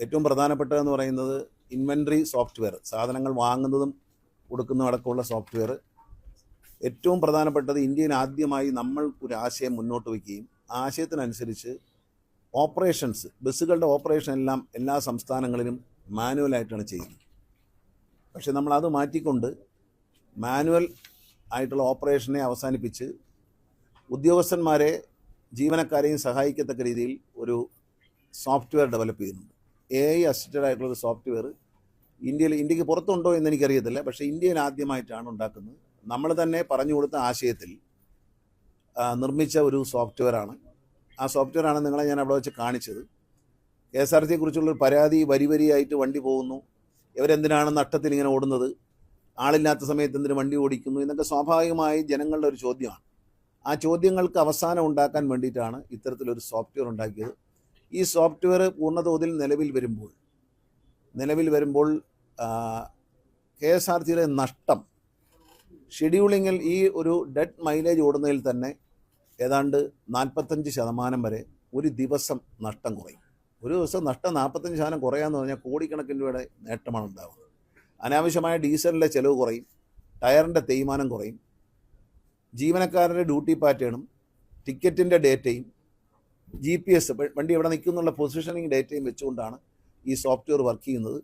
ഏറ്റവും പ്രധാനപ്പെട്ടതെന്ന് പറയുന്നത് inventory software സാധനങ്ങൾ വാങ്ങുന്നതും കൊടുക്കുന്നതും അടക്കമുള്ള സോഫ്റ്റ്വെയർ ഏറ്റവും പ്രധാനപ്പെട്ടത് ഇന്ത്യയിൽ ആദ്യമായി നമ്മൾ ഒരു ആശയം മുന്നോട്ട് വയ്ക്കുകയും ആശയത്തിനനുസരിച്ച് ഓപ്പറേഷൻസ് ബസ്സുകളുടെ ഓപ്പറേഷൻ എല്ലാം എല്ലാ സംസ്ഥാനങ്ങളിലും മാനുവലായിട്ടാണ് ചെയ്യുന്നത്. പക്ഷേ നമ്മൾ അത് മാറ്റിക്കൊണ്ട് മാനുവൽ ആയിട്ടുള്ള ഓപ്പറേഷനെ അവസാനിപ്പിച്ച് ഉദ്യോഗസ്ഥന്മാരെ ജീവനക്കാരെയും സഹായിക്കത്തക്ക രീതിയിൽ ഒരു സോഫ്റ്റ്വെയർ ഡെവലപ്പ് ചെയ്യുന്നുണ്ട്. എ ഐ അസിസ്റ്റഡ് ആയിട്ടുള്ള ഒരു സോഫ്റ്റ്വെയർ ഇന്ത്യയിൽ ഇന്ത്യയ്ക്ക് പുറത്തുണ്ടോ എന്ന് എനിക്കറിയത്തില്ല. പക്ഷേ ഇന്ത്യയിൽ ആദ്യമായിട്ടാണ് ഉണ്ടാക്കുന്നത്. നമ്മൾ തന്നെ പറഞ്ഞു കൊടുത്ത ആശയത്തിൽ നിർമ്മിച്ച ഒരു സോഫ്റ്റ്വെയറാണ് ആ സോഫ്റ്റ്വെയറാണ് നിങ്ങളെ ഞാൻ അവിടെ വെച്ച് കാണിച്ചത്. കെ എസ് ആർ ടിയെ കുറിച്ചുള്ളൊരു പരാതി വരി വരിയായിട്ട് വണ്ടി പോകുന്നു. ഇവരെന്തിനാണ് നട്ടത്തിൽ ഇങ്ങനെ ഓടുന്നത്? ആളില്ലാത്ത സമയത്ത് എന്തിനു വണ്ടി ഓടിക്കുന്നു? എന്നൊക്കെ സ്വാഭാവികമായി ജനങ്ങളുടെ ഒരു ചോദ്യമാണ്. ആ ചോദ്യങ്ങൾക്ക് അവസാനം ഉണ്ടാക്കാൻ വേണ്ടിയിട്ടാണ് ഇത്തരത്തിലൊരു സോഫ്റ്റ്വെയർ ഉണ്ടാക്കിയത്. ഈ സോഫ്റ്റ്വെയർ പൂർണതോതിൽ നിലവിൽ വരുമ്പോൾ നിലവിൽ വരുമ്പോൾ കെ എസ് ആർ സിയുടെ നഷ്ടം ഷെഡ്യൂളിങ്ങിൽ ഈ ഒരു ഡെഡ് മൈലേജ് ഓടുന്നതിൽ തന്നെ ഏതാണ്ട് നാൽപ്പത്തഞ്ച് ശതമാനം വരെ ഒരു ദിവസം നഷ്ടം കുറയും. ഒരു ദിവസം നഷ്ടം നാൽപ്പത്തഞ്ച് ശതമാനം കുറയാന്ന് പറഞ്ഞാൽ കോടിക്കണക്കിന് രൂപയുടെ നേട്ടമാണ് ഉണ്ടാകുന്നത് അനാവശ്യമായ ഡീസലിന്റെ ചിലവ് കുറയും ടയറിന്റെ തേയ്മാനം കുറയും ജീവനക്കാരുടെ ഡ്യൂട്ടി പാറ്റേണും ടിക്കറ്റിന്റെ ഡേറ്റയും ജി പി എസ് വണ്ടി എവിടെ നിൽക്കുന്നുള്ള പൊസിഷനിങ് ഡേറ്റയും വെച്ചുകൊണ്ടാണ് ഈ സോഫ്റ്റ്വെയർ വർക്ക് ചെയ്യുന്നത്.